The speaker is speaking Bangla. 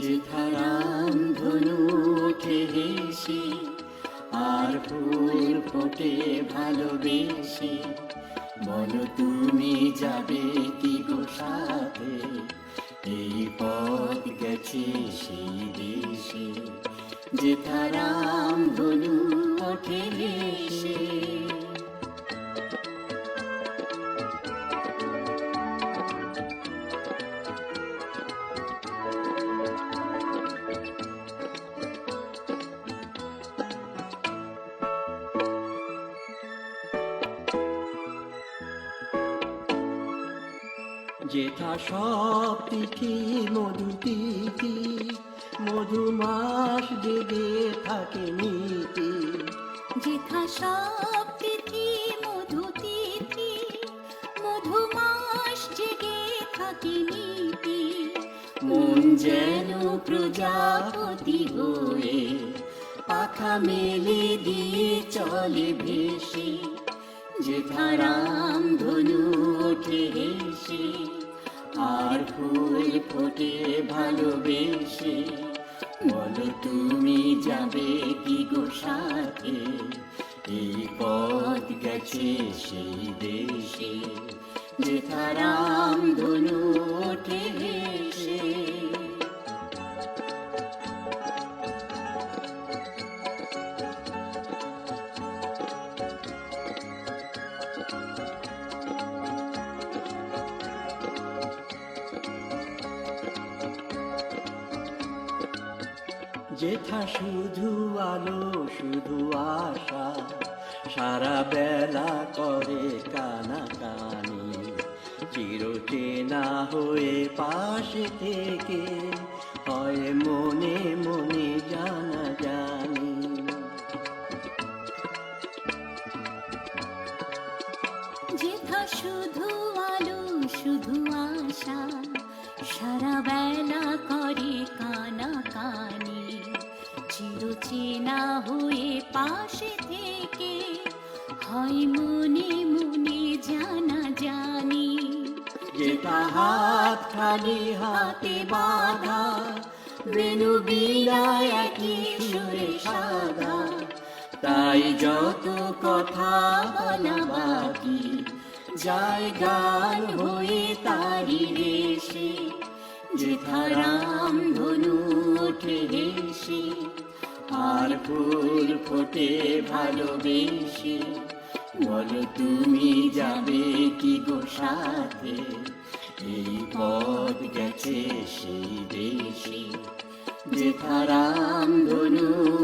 যেথারাম ধনু হেসে, আর ফুল ফোটে ভালোবেসে। বলো তুমি যাবে কি গো সাথে? এই পথ গেছে সেই দেশে। যেথারাম ধনু ওঠে যেথা সব তিথি মধু তিথি মধু মাস জেগে থাকে নীতি যেথা সব তিথি মধু তিথি মধু মাস জেগে থাকি নীতি মন যেন প্রজাপতি হয়ে, পাখা মেলে দিয়ে চলে ভেসে। যেথারাম ধনু ওঠে আর ফুল ফোটে ভালোবেসে। বলো তুমি যাবে কি গো সাথে? এই পথ গেছে সেই দেশে। যেথারাম ধনু ওঠে যেথা শুধু আলো, শুধু আশা, সারা বেলা করে কানা কানি। চিরচেনা হয়ে পাশে থেকে হয় মনে মনে জানা জানি। যেথা শুধু আলো, শুধু আশা, সারা বেলা চিরচেনা হয়ে পাশে থেকে হয় মনে মনে জানা জানি যেটা হাত খালি হাতে বাঁধা বেনু বিনায় একই সুরে সাদা তাই যত কথা বলা বাকি যায় গান হয়ে তারি রেশে যেথারাম ধনু ওঠে হেসে। আর ফুল ফোটে ভালোবেসে। বলো, তুমি যাবে কি গো সাথে? এই পথ গেছে সেই দেশে। যে ধনু